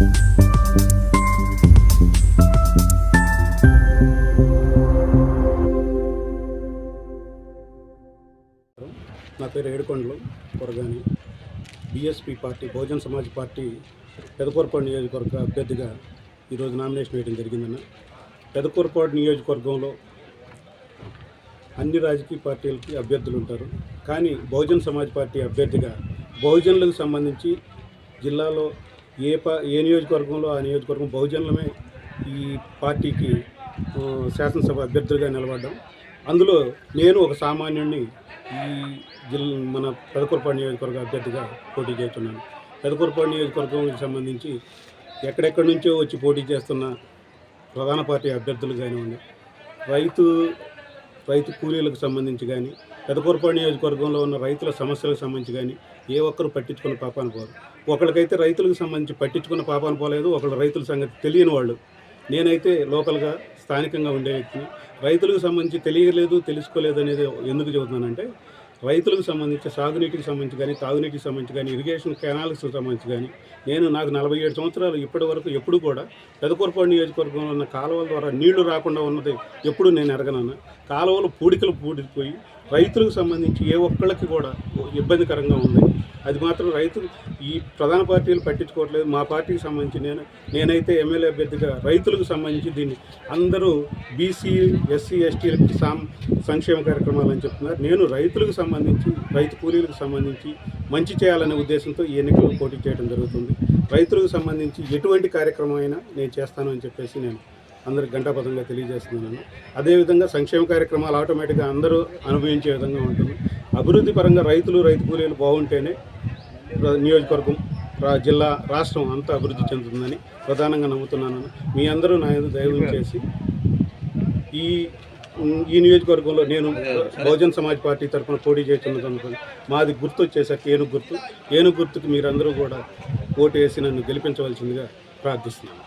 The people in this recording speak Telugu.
నా పేరు Edukondalu Koragani BSP party Bahujan Samaj party Pedakurapadu నియోజకవర్గ అభ్యర్థిగా ఈరోజు నామినేషన్ వేయడం జరిగిందన్న. పెదకూరపాడు నియోజకవర్గంలో అన్ని రాజకీయ పార్టీలకి అభ్యర్థులు ఉంటారు. కానీ బహుజన్ సమాజ్ పార్టీ అభ్యర్థిగా బహుజనులకు సంబంధించి జిల్లాలో ఏ పా ఏ నియోజకవర్గంలో ఆ నియోజకవర్గం బహుజనులమే ఈ పార్టీకి శాసనసభ అభ్యర్థులుగా నిలబడ్డాం. అందులో నేను ఒక సామాన్యుడిని ఈ జిల్లా మన పెదకూరపాడు నియోజకవర్గ అభ్యర్థిగా పోటీ చేస్తున్నాను. పెదకూరపాడు నియోజకవర్గానికి సంబంధించి ఎక్కడెక్కడి నుంచో వచ్చి పోటీ చేస్తున్న ప్రధాన పార్టీ అభ్యర్థులు కానివ్వండి రైతు రైతు కూలీలకు సంబంధించి కానీ పెదకూరపాడు నియోజకవర్గంలో ఉన్న రైతుల సమస్యలకు సంబంధించి కానీ ఏ ఒక్కరు పట్టించుకున్న పాపాను పోరు. ఒకరికైతే రైతులకు సంబంధించి పట్టించుకున్న పాపాను పోలేదు ఒకళ్ళు రైతుల సంగతి తెలియని వాళ్ళు. నేనైతే లోకల్గా స్థానికంగా ఉండే వ్యక్తిని. రైతులకు సంబంధించి తెలియలేదు తెలుసుకోలేదు అనేది ఎందుకు చెబుతున్నానంటే రైతులకు సంబంధించి సాగునీటికి సంబంధించి కానీ తాగునీటికి సంబంధించి కానీ ఇరిగేషన్ కెనాల్స్కి సంబంధించి కానీ నేను నాకు నలభై ఏడు సంవత్సరాలు ఇప్పటి వరకు ఎప్పుడు కూడా పెదకూరపాడు నియోజకవర్గంలో ఉన్న కాలువల ద్వారా నీళ్ళు రాకుండా ఉన్నది ఎప్పుడు నేను ఎరగనన్నా. కాలువలు పూడికలు పూడిపోయి రైతులకు సంబంధించి ఏ ఒక్కళ్ళకి కూడా ఇబ్బందికరంగా ఉంది. అది మాత్రం రైతులు ఈ ప్రధాన పార్టీలు పట్టించుకోవట్లేదు. మా పార్టీకి సంబంధించి నేను నేనైతే ఎమ్మెల్యే అభ్యర్థిగా రైతులకు సంబంధించి దీన్ని అందరూ బీసీ ఎస్సీ ఎస్టీలకి సాం సంక్షేమ కార్యక్రమాలు అని చెప్తున్నారు. నేను రైతులకు సంబంధించి సంబంధించి రైతు కూలీలకు సంబంధించి మంచి చేయాలనే ఉద్దేశంతో ఈ ఎన్నికల్లో పోటీ చేయడం జరుగుతుంది. రైతులకు సంబంధించి ఎటువంటి కార్యక్రమం అయినా నేను చేస్తాను అని చెప్పేసి నేను అందరికి గంటాపదంగా తెలియజేస్తున్నాను. అదేవిధంగా సంక్షేమ కార్యక్రమాలు ఆటోమేటిక్గా అందరూ అనుభవించే విధంగా ఉంటుంది. అభివృద్ధి పరంగా రైతులు రైతు కూలీలు బాగుంటేనే నియోజకవర్గం జిల్లా రాష్ట్రం అంతా అభివృద్ధి చెందుతుందని ప్రధానంగా నమ్ముతున్నాను. మీ అందరూ నా మీద దైవం చేసి ఈ ఈ నియోజకవర్గంలో నేను బహుజన్ సమాజ్ పార్టీ తరఫున పోటీ చేస్తున్నది మాది గుర్తు వచ్చేసరికి ఏనుగు గుర్తు. ఏనుగు గుర్తుకు మీరందరూ కూడా ఓటు వేసి నన్ను గెలిపించవలసిందిగా ప్రార్థిస్తున్నాను.